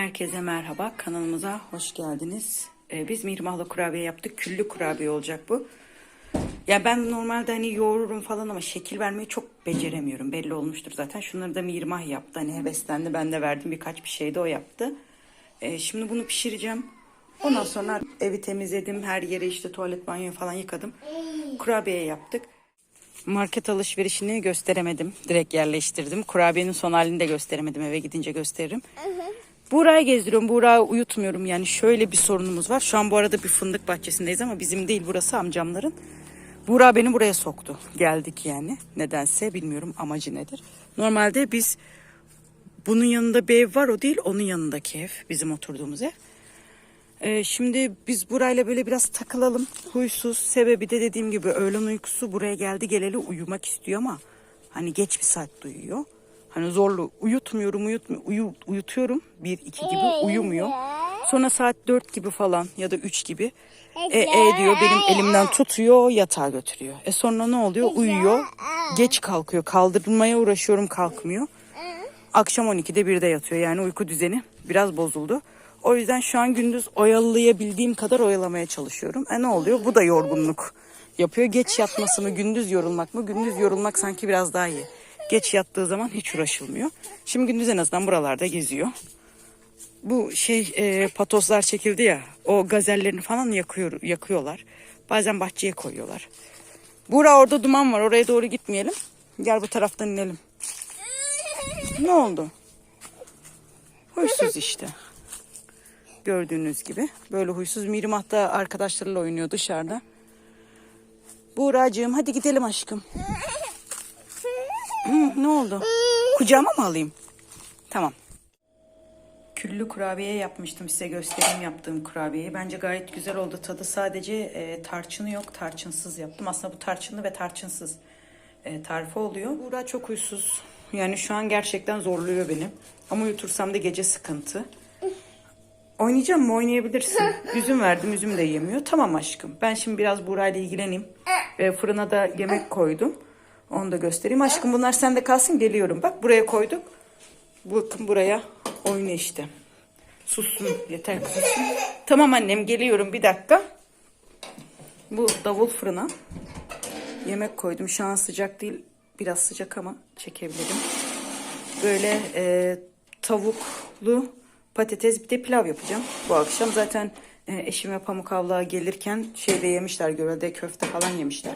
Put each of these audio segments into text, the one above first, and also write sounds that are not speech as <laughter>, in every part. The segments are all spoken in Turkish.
Herkese merhaba. Kanalımıza hoş geldiniz. Ee, biz mirmahla kurabiye yaptık. Küllü kurabiye olacak bu. Ya ben normalde hani yoğururum falan ama şekil vermeyi çok beceremiyorum. Belli olmuştur zaten. Şunları da mirmah yaptı. Hani heveslendi. Ben de verdim birkaç bir şey de o yaptı. Ee, şimdi bunu pişireceğim. Ondan sonra evi temizledim. Her yeri işte tuvalet banyo falan yıkadım. Kurabiye yaptık. Market alışverişini gösteremedim. Direkt yerleştirdim. Kurabiyenin son halini de gösteremedim. Eve gidince gösteririm. Buğra'yı gezdiriyorum. Buğra'yı uyutmuyorum. Yani şöyle bir sorunumuz var. Şu an bu arada bir fındık bahçesindeyiz ama bizim değil. Burası amcamların. Buğra beni buraya soktu. Geldik yani. Nedense bilmiyorum amacı nedir. Normalde biz bunun yanında bir ev var o değil. Onun yanındaki ev. Bizim oturduğumuz ev. Ee, şimdi biz burayla böyle biraz takılalım. Huysuz. Sebebi de dediğim gibi öğlen uykusu buraya geldi geleli uyumak istiyor ama hani geç bir saat uyuyor. Hani zorlu uyutmuyorum uyutmuyorum uyu, uyutuyorum bir iki gibi uyumuyor. Sonra saat dört gibi falan ya da üç gibi e, e diyor benim elimden tutuyor yatağa götürüyor. E sonra ne oluyor uyuyor geç kalkıyor kaldırmaya uğraşıyorum kalkmıyor. Akşam 12'de 1'de yatıyor yani uyku düzeni biraz bozuldu. O yüzden şu an gündüz oyalayabildiğim kadar oyalamaya çalışıyorum. E ne oluyor? Bu da yorgunluk yapıyor. Geç yatması mı, gündüz yorulmak mı? Gündüz yorulmak sanki biraz daha iyi. Geç yattığı zaman hiç uğraşılmıyor. Şimdi gündüz en azından buralarda geziyor. Bu şey e, patoslar çekildi ya. O gazellerini falan yakıyor, yakıyorlar. Bazen bahçeye koyuyorlar. Bura orada duman var. Oraya doğru gitmeyelim. Gel bu taraftan inelim. Ne oldu? Huysuz işte. Gördüğünüz gibi. Böyle huysuz. Mirmah da arkadaşlarıyla oynuyor dışarıda. Buğracığım hadi gidelim aşkım. Ne oldu? Kucağıma mı alayım? Tamam. Küllü kurabiye yapmıştım size göstereyim yaptığım kurabiyeyi. Bence gayet güzel oldu. Tadı sadece e, tarçını yok. Tarçınsız yaptım. Aslında bu tarçınlı ve tarçınsız e, tarifi oluyor. Buğra çok huysuz. Yani şu an gerçekten zorluyor beni. Ama uyutursam da gece sıkıntı. Oynayacağım mı? Oynayabilirsin. <laughs> Üzüm verdim. Üzüm de yemiyor. Tamam aşkım. Ben şimdi biraz Buğra'yla ilgileneyim. E, fırına da yemek koydum. Onu da göstereyim. Aşkım bunlar sende kalsın. Geliyorum. Bak buraya koyduk. Bakın buraya oyna işte. Sussun. Yeter sussun. Tamam annem geliyorum. Bir dakika. Bu davul fırına. Yemek koydum. Şu an sıcak değil. Biraz sıcak ama çekebilirim. Böyle e, tavuklu patates bir de pilav yapacağım bu akşam. Zaten e, eşim ve Pamuk abla gelirken şeyde yemişler gövelde köfte falan yemişler.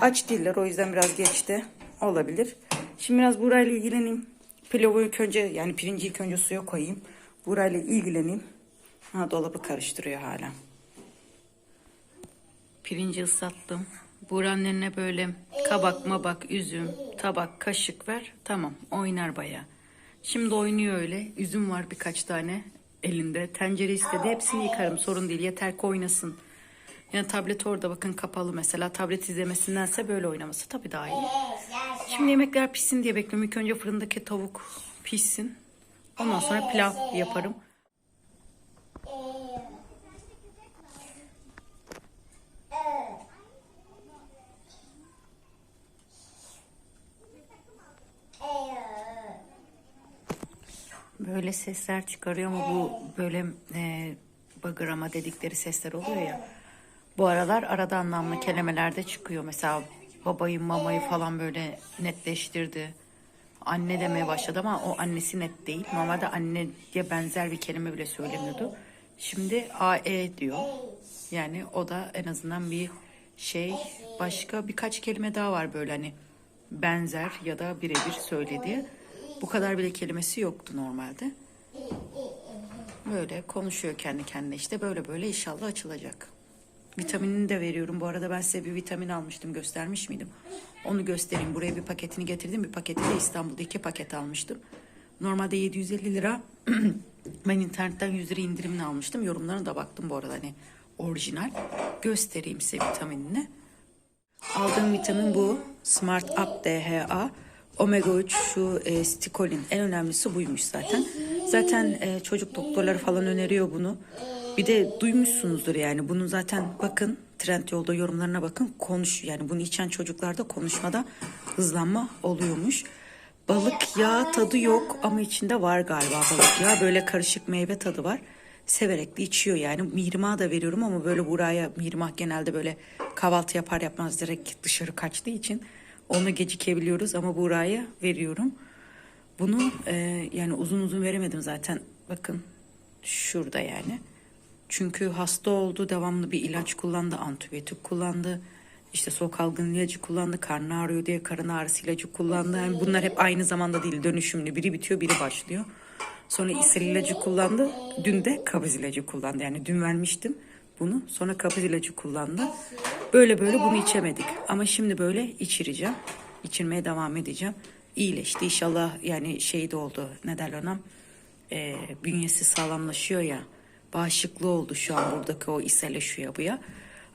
Aç değiller o yüzden biraz geçti olabilir. Şimdi biraz burayla ilgileneyim. Pilavı ilk önce yani pirinci ilk önce suya koyayım. Burayla ilgileneyim. Ha dolabı karıştırıyor hala. Pirinci ıslattım. Buranın böyle kabak mabak üzüm tabak kaşık ver. Tamam oynar baya. Şimdi oynuyor öyle. Üzüm var birkaç tane elinde. Tencere istedi. Hepsini yıkarım sorun değil. Yeter ki oynasın. Yani tablet orada bakın kapalı mesela. Tablet izlemesindense böyle oynaması tabii daha iyi. Şimdi yemekler pişsin diye bekliyorum. İlk önce fırındaki tavuk pişsin. Ondan sonra pilav yaparım. Böyle sesler çıkarıyor ama bu böyle e, bagırama dedikleri sesler oluyor ya. Bu aralar arada anlamlı kelimeler de çıkıyor. Mesela babayı mamayı falan böyle netleştirdi. Anne demeye başladı ama o annesi net değil. Normalde anne diye benzer bir kelime bile söylemiyordu. Şimdi AE diyor. Yani o da en azından bir şey başka birkaç kelime daha var böyle hani benzer ya da birebir söylediği. Bu kadar bile kelimesi yoktu normalde. Böyle konuşuyor kendi kendine işte böyle böyle inşallah açılacak. Vitaminini de veriyorum. Bu arada ben size bir vitamin almıştım. Göstermiş miydim? Onu göstereyim. Buraya bir paketini getirdim. Bir paketi de İstanbul'da iki paket almıştım. Normalde 750 lira. <clears throat> ben internetten 100 lira indirimini almıştım. Yorumlarına da baktım bu arada hani orijinal. Göstereyim size vitaminini. Aldığım vitamin bu. Smart Up DHA. Omega 3 şu e, stikolin en önemlisi buymuş zaten. Zaten e, çocuk doktorları falan öneriyor bunu. Bir de duymuşsunuzdur yani bunu zaten bakın trend yolda yorumlarına bakın konuş yani bunu içen çocuklarda konuşmada hızlanma oluyormuş. Balık yağı tadı yok ama içinde var galiba balık yağı. Böyle karışık meyve tadı var. Severek de içiyor yani. Mihrimah'a da veriyorum ama böyle buraya Mihrimah genelde böyle kahvaltı yapar yapmaz direkt dışarı kaçtığı için onu gecikebiliyoruz ama buraya veriyorum. Bunu e, yani uzun uzun veremedim zaten. Bakın şurada yani. Çünkü hasta oldu, devamlı bir ilaç kullandı, antibiyotik kullandı. İşte soğuk ilacı kullandı, karnı ağrıyor diye karın ağrısı ilacı kullandı. Yani bunlar hep aynı zamanda değil, dönüşümlü. Biri bitiyor, biri başlıyor. Sonra ishal ilacı kullandı. Dün de kabız ilacı kullandı. Yani dün vermiştim bunu. Sonra kabız ilacı kullandı. Böyle böyle bunu içemedik. Ama şimdi böyle içireceğim. İçirmeye devam edeceğim. İyileşti inşallah yani şey de oldu. Ne derler ona? Ee, bünyesi sağlamlaşıyor ya. Bağışıklığı oldu şu an buradaki o ishale şu ya bu ya.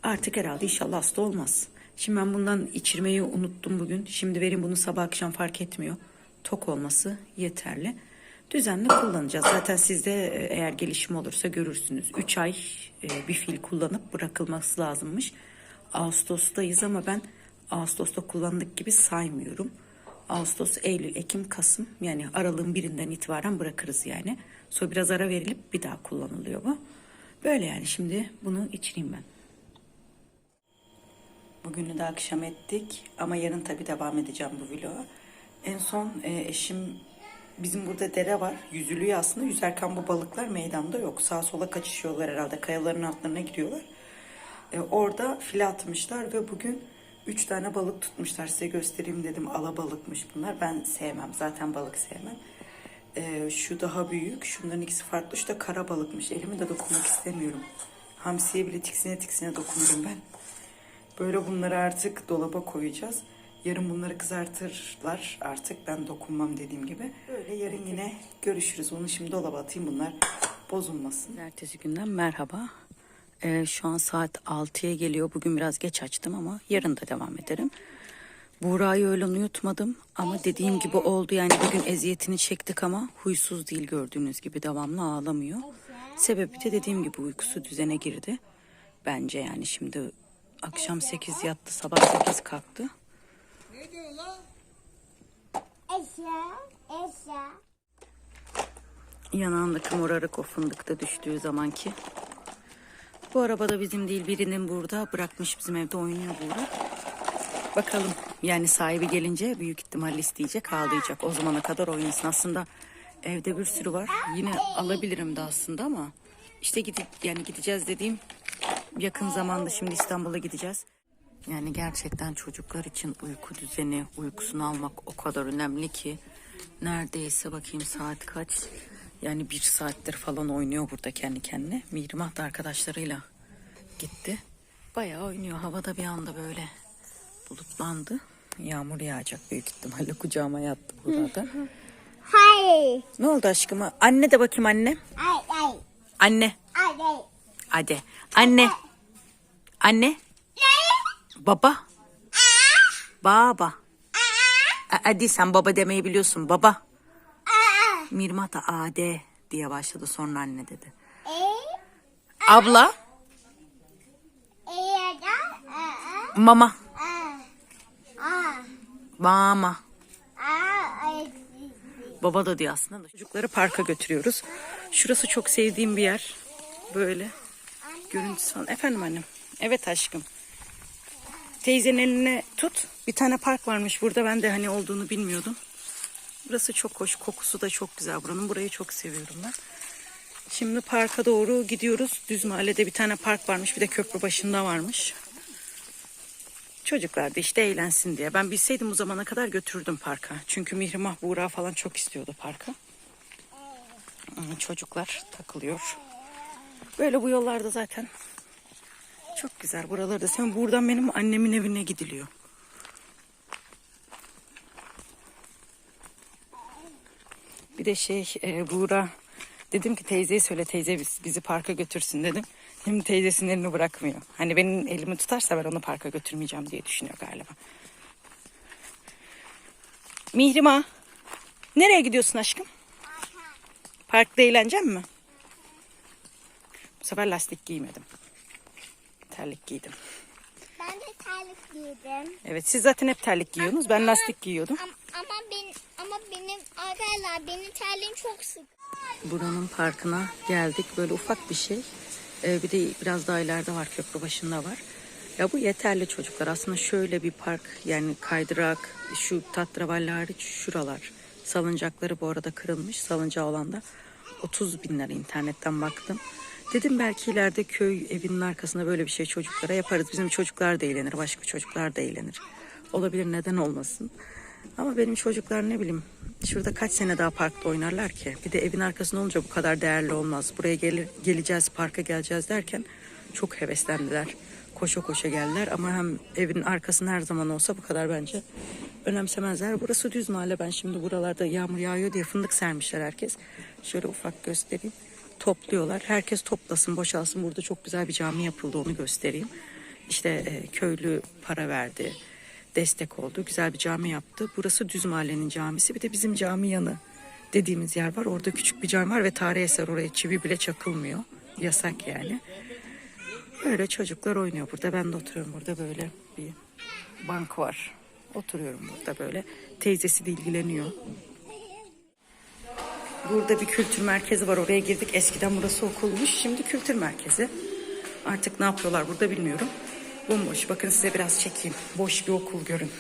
Artık herhalde inşallah hasta olmaz. Şimdi ben bundan içirmeyi unuttum bugün. Şimdi verin bunu sabah akşam fark etmiyor. Tok olması yeterli. Düzenli kullanacağız. Zaten sizde e, eğer gelişim olursa görürsünüz. 3 ay e, bir fil kullanıp bırakılması lazımmış. Ağustos'tayız ama ben Ağustos'ta kullandık gibi saymıyorum. Ağustos, Eylül, Ekim, Kasım yani aralığın birinden itibaren bırakırız yani. Sonra biraz ara verilip bir daha kullanılıyor bu. Böyle yani şimdi bunu içireyim ben. Bugünü de akşam ettik ama yarın tabii devam edeceğim bu vloga. En son e, eşim bizim burada dere var. Yüzülüyor aslında. Yüzerken bu balıklar meydanda yok. Sağa sola kaçışıyorlar herhalde. Kayaların altlarına giriyorlar. E, orada file atmışlar ve bugün üç tane balık tutmuşlar. Size göstereyim dedim. Alabalıkmış bunlar. Ben sevmem. Zaten balık sevmem. E, şu daha büyük. Şunların ikisi farklı. Şu da kara balıkmış. Elimi de dokunmak istemiyorum. Hamsiye bile tiksine tiksine dokunurum ben. Böyle bunları artık dolaba koyacağız. Yarın bunları kızartırlar artık. Ben dokunmam dediğim gibi. Böyle yarın yine görüşürüz. Onu şimdi dolaba atayım bunlar bozulmasın. Ertesi günden merhaba. Ee, şu an saat 6'ya geliyor. Bugün biraz geç açtım ama yarın da devam ederim. Buğra'yı öyle uyutmadım ama dediğim gibi oldu yani bugün eziyetini çektik ama huysuz değil gördüğünüz gibi devamlı ağlamıyor. Sebebi de dediğim gibi uykusu düzene girdi. Bence yani şimdi akşam 8 yattı sabah 8 kalktı. Eşya, eşya. Yanağındaki morarık o fındıkta düştüğü zamanki. Bu araba da bizim değil birinin burada bırakmış bizim evde oynuyor burada. Bakalım yani sahibi gelince büyük ihtimalle isteyecek ağlayacak. O zamana kadar oynasın. Aslında evde bir sürü var. Yine alabilirim de aslında ama işte gidip yani gideceğiz dediğim yakın zamanda şimdi İstanbul'a gideceğiz. Yani gerçekten çocuklar için uyku düzeni, uykusunu almak o kadar önemli ki neredeyse bakayım saat kaç. Yani bir saattir falan oynuyor burada kendi kendine. Mihrimah da arkadaşlarıyla gitti. Bayağı oynuyor. Havada bir anda böyle bulutlandı. Yağmur yağacak büyük ihtimalle. Kucağıma yattı burada. Hayır. Ne oldu aşkıma? Anne de bakayım anne. Ay, ay, Anne. ay, ay. Hadi. Anne. Anne. Baba. Baba. Hadi sen baba demeyi biliyorsun. Baba. Mirmat da ade diye başladı sonra anne dedi. Abla. Mama. Mama. Baba da diyor aslında. da. Çocukları parka götürüyoruz. Şurası çok sevdiğim bir yer. Böyle. Görüntüsü falan. Efendim annem. Evet aşkım. Teyzenin eline tut. Bir tane park varmış burada. Ben de hani olduğunu bilmiyordum. Burası çok hoş. Kokusu da çok güzel buranın. Burayı çok seviyorum ben. Şimdi parka doğru gidiyoruz. Düz mahallede bir tane park varmış. Bir de köprü başında varmış. Çocuklar da işte eğlensin diye. Ben bilseydim o zamana kadar götürürdüm parka. Çünkü Mihrimah Buğra falan çok istiyordu parka. Çocuklar takılıyor. Böyle bu yollarda zaten çok güzel. Buraları da seviyorum. Buradan benim annemin evine gidiliyor. Bir de şey e, Buğra dedim ki teyzeye söyle teyze biz, bizi parka götürsün dedim. Şimdi teyzesinin elini bırakmıyor. Hani benim elimi tutarsa ben onu parka götürmeyeceğim diye düşünüyor galiba. Mihrima nereye gidiyorsun aşkım? Parkta eğlenecek mi? Bu sefer lastik giymedim. Terlik giydim. Terlik giydim. Evet siz zaten hep terlik giyiyorsunuz. Ben lastik giyiyordum. Ama, ama ben ama Arkadaşlar benim terliğim çok sık. Buranın parkına geldik. Böyle ufak bir şey. Ee, bir de biraz daha ileride var. Köprü başında var. Ya bu yeterli çocuklar. Aslında şöyle bir park yani kaydırak, şu tatravalli hariç şuralar. Salıncakları bu arada kırılmış. Salıncağı olan da 30 bin lira internetten baktım. Dedim belki ileride köy evinin arkasında böyle bir şey çocuklara yaparız. Bizim çocuklar da eğlenir, başka çocuklar da eğlenir. Olabilir neden olmasın. Ama benim çocuklar ne bileyim şurada kaç sene daha parkta oynarlar ki. Bir de evin arkasında olunca bu kadar değerli olmaz. Buraya gelir, geleceğiz parka geleceğiz derken çok heveslendiler. Koşa koşa geldiler ama hem evin arkasında her zaman olsa bu kadar bence önemsemezler. Burası düz mahalle. Ben şimdi buralarda yağmur yağıyor diye fındık sermişler herkes. Şöyle ufak göstereyim. Topluyorlar. Herkes toplasın, boşalsın. Burada çok güzel bir cami yapıldı onu göstereyim. İşte e, köylü para verdi destek oldu. Güzel bir cami yaptı. Burası Düz Mahallenin camisi. Bir de bizim cami yanı dediğimiz yer var. Orada küçük bir cami var ve tarihi eser oraya çivi bile çakılmıyor. Yasak yani. Böyle çocuklar oynuyor burada. Ben de oturuyorum burada böyle bir bank var. Oturuyorum burada böyle. Teyzesi de ilgileniyor. Burada bir kültür merkezi var. Oraya girdik. Eskiden burası okulmuş. Şimdi kültür merkezi. Artık ne yapıyorlar burada bilmiyorum. Bomboş. Bakın size biraz çekeyim. Boş bir okul görün.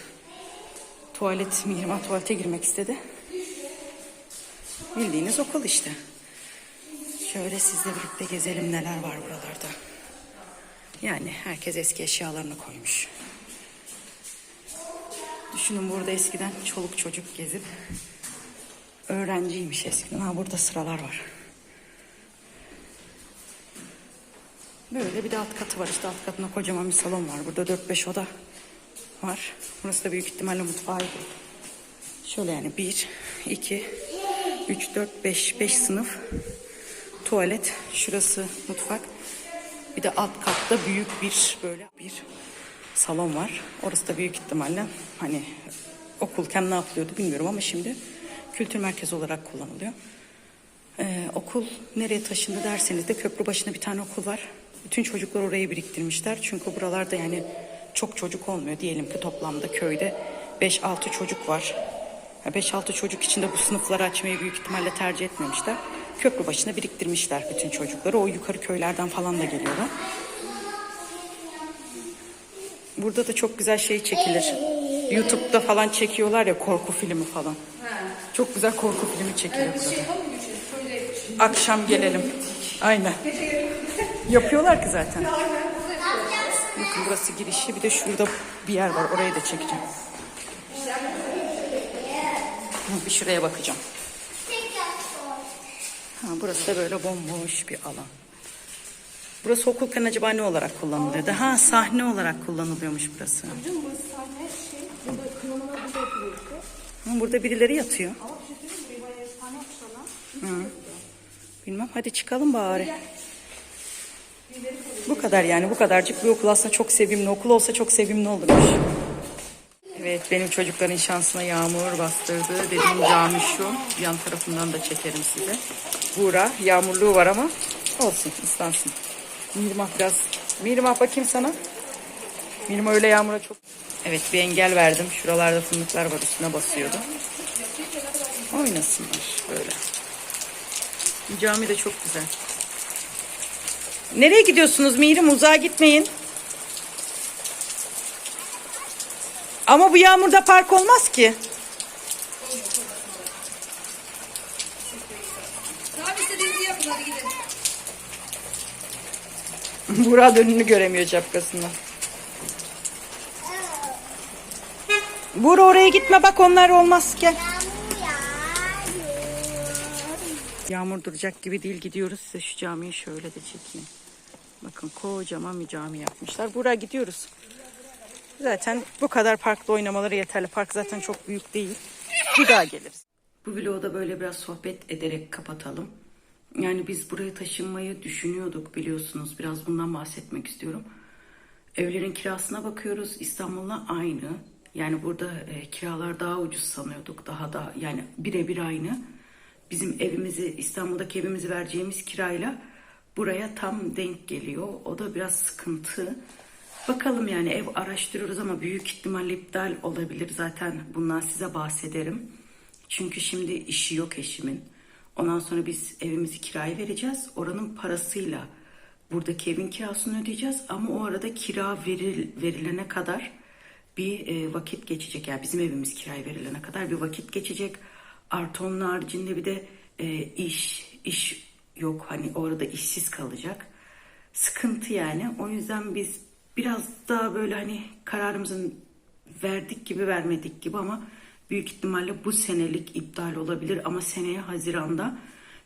Tuvalet, Mihrimah tuvalete girmek istedi. Bildiğiniz okul işte. Şöyle sizle birlikte gezelim neler var buralarda. Yani herkes eski eşyalarını koymuş. Düşünün burada eskiden çoluk çocuk gezip öğrenciymiş eskiden. Ha burada sıralar var. Böyle bir de alt katı var işte alt katında kocaman bir salon var. Burada 4-5 oda var. Burası da büyük ihtimalle mutfağıydı. Şöyle yani 1, 2, 3, 4, 5, 5 sınıf tuvalet. Şurası mutfak. Bir de alt katta büyük bir böyle bir salon var. Orası da büyük ihtimalle hani okulken ne yapılıyordu bilmiyorum ama şimdi kültür merkezi olarak kullanılıyor. Ee, okul nereye taşındı derseniz de köprü başında bir tane okul var. Bütün çocuklar oraya biriktirmişler. Çünkü buralarda yani çok çocuk olmuyor. Diyelim ki toplamda köyde 5-6 çocuk var. Ya 5-6 çocuk içinde bu sınıfları açmayı büyük ihtimalle tercih etmemişler. Köprü başına biriktirmişler bütün çocukları. O yukarı köylerden falan da geliyorlar. Burada da çok güzel şey çekilir. YouTube'da falan çekiyorlar ya korku filmi falan. Çok güzel korku filmi çekilir burada. Akşam gelelim. Aynen. Yapıyorlar ki zaten. Bakın burası girişi. Bir de şurada bir yer var. Orayı da çekeceğim. Bir şuraya bakacağım. Ha, burası da böyle bomboş bir alan. Burası okulken acaba ne olarak kullanılıyordu? Ha sahne olarak kullanılıyormuş burası. Ha, burada birileri yatıyor. Hı. Bilmem hadi çıkalım bari. Bu kadar yani bu kadarcık bir okul aslında çok sevimli. Okul olsa çok sevimli olurmuş. Evet benim çocukların şansına yağmur bastırdı. Dediğim cami şu. Yan tarafından da çekerim size. Buğra yağmurluğu var ama olsun ıslansın. Mirmah biraz. Mirmah bakayım sana. Mirmah öyle yağmura çok. Evet bir engel verdim. Şuralarda fındıklar var üstüne basıyordu. Oynasınlar böyle. Cami de çok güzel. Nereye gidiyorsunuz Mirim? Uzağa gitmeyin. Ama bu yağmurda park olmaz ki. <laughs> Burak önünü göremiyor şapkasından. Bura oraya gitme bak onlar olmaz gel. Yağmur duracak gibi değil gidiyoruz. Size şu camiyi şöyle de çekeyim. Bakın kocaman bir cami yapmışlar. Buraya gidiyoruz. Zaten bu kadar parkta oynamaları yeterli. Park zaten çok büyük değil. Bir daha geliriz. Bu vlogu da böyle biraz sohbet ederek kapatalım. Yani biz buraya taşınmayı düşünüyorduk biliyorsunuz. Biraz bundan bahsetmek istiyorum. Evlerin kirasına bakıyoruz. İstanbul'la aynı. Yani burada e, kiralar daha ucuz sanıyorduk. Daha da yani birebir aynı. Bizim evimizi İstanbul'daki evimizi vereceğimiz kirayla buraya tam denk geliyor. O da biraz sıkıntı. Bakalım yani ev araştırıyoruz ama büyük ihtimalle iptal olabilir. Zaten bundan size bahsederim. Çünkü şimdi işi yok eşimin. Ondan sonra biz evimizi kiraya vereceğiz. Oranın parasıyla buradaki evin kirasını ödeyeceğiz. Ama o arada kira veril, verilene kadar bir e, vakit geçecek. Yani bizim evimiz kiraya verilene kadar bir vakit geçecek. Artı onun haricinde bir de e, iş, iş yok. Hani orada işsiz kalacak. Sıkıntı yani. O yüzden biz biraz daha böyle hani kararımızın verdik gibi vermedik gibi ama büyük ihtimalle bu senelik iptal olabilir ama seneye Haziran'da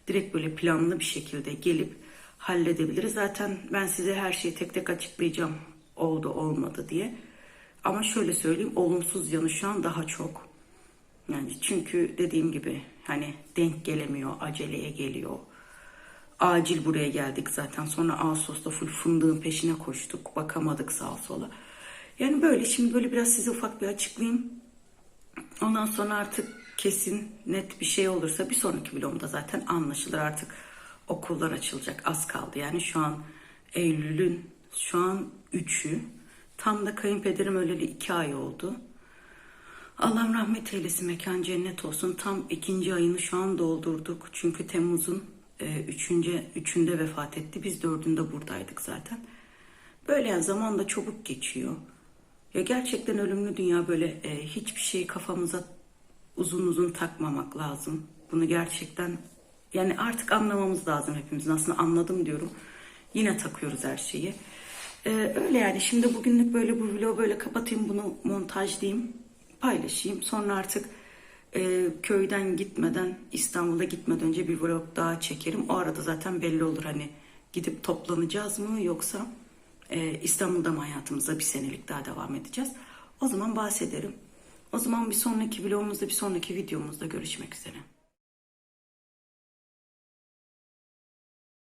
direkt böyle planlı bir şekilde gelip halledebiliriz. Zaten ben size her şeyi tek tek açıklayacağım oldu olmadı diye. Ama şöyle söyleyeyim olumsuz yanı şu an daha çok. Yani çünkü dediğim gibi hani denk gelemiyor, aceleye geliyor. Acil buraya geldik zaten. Sonra Ağustos'ta full fındığın peşine koştuk. Bakamadık sağa sola. Yani böyle şimdi böyle biraz size ufak bir açıklayayım. Ondan sonra artık kesin net bir şey olursa bir sonraki vlogumda zaten anlaşılır artık okullar açılacak az kaldı. Yani şu an Eylül'ün şu an 3'ü tam da kayınpederim öleli 2 ay oldu. Allah rahmet eylesin mekan cennet olsun. Tam ikinci ayını şu an doldurduk. Çünkü Temmuz'un e, üçüncü, üçünde vefat etti. Biz dördünde buradaydık zaten. Böyle zaman da çabuk geçiyor. Ya gerçekten ölümlü dünya böyle e, hiçbir şeyi kafamıza uzun uzun takmamak lazım. Bunu gerçekten yani artık anlamamız lazım hepimizin. Aslında anladım diyorum. Yine takıyoruz her şeyi. E, öyle yani şimdi bugünlük böyle bu vlogu böyle kapatayım bunu montajlayayım paylaşayım. Sonra artık e, köyden gitmeden İstanbul'a gitmeden önce bir vlog daha çekerim. O arada zaten belli olur hani gidip toplanacağız mı yoksa e, İstanbul'da mı hayatımıza bir senelik daha devam edeceğiz. O zaman bahsederim. O zaman bir sonraki vlogumuzda bir sonraki videomuzda görüşmek üzere.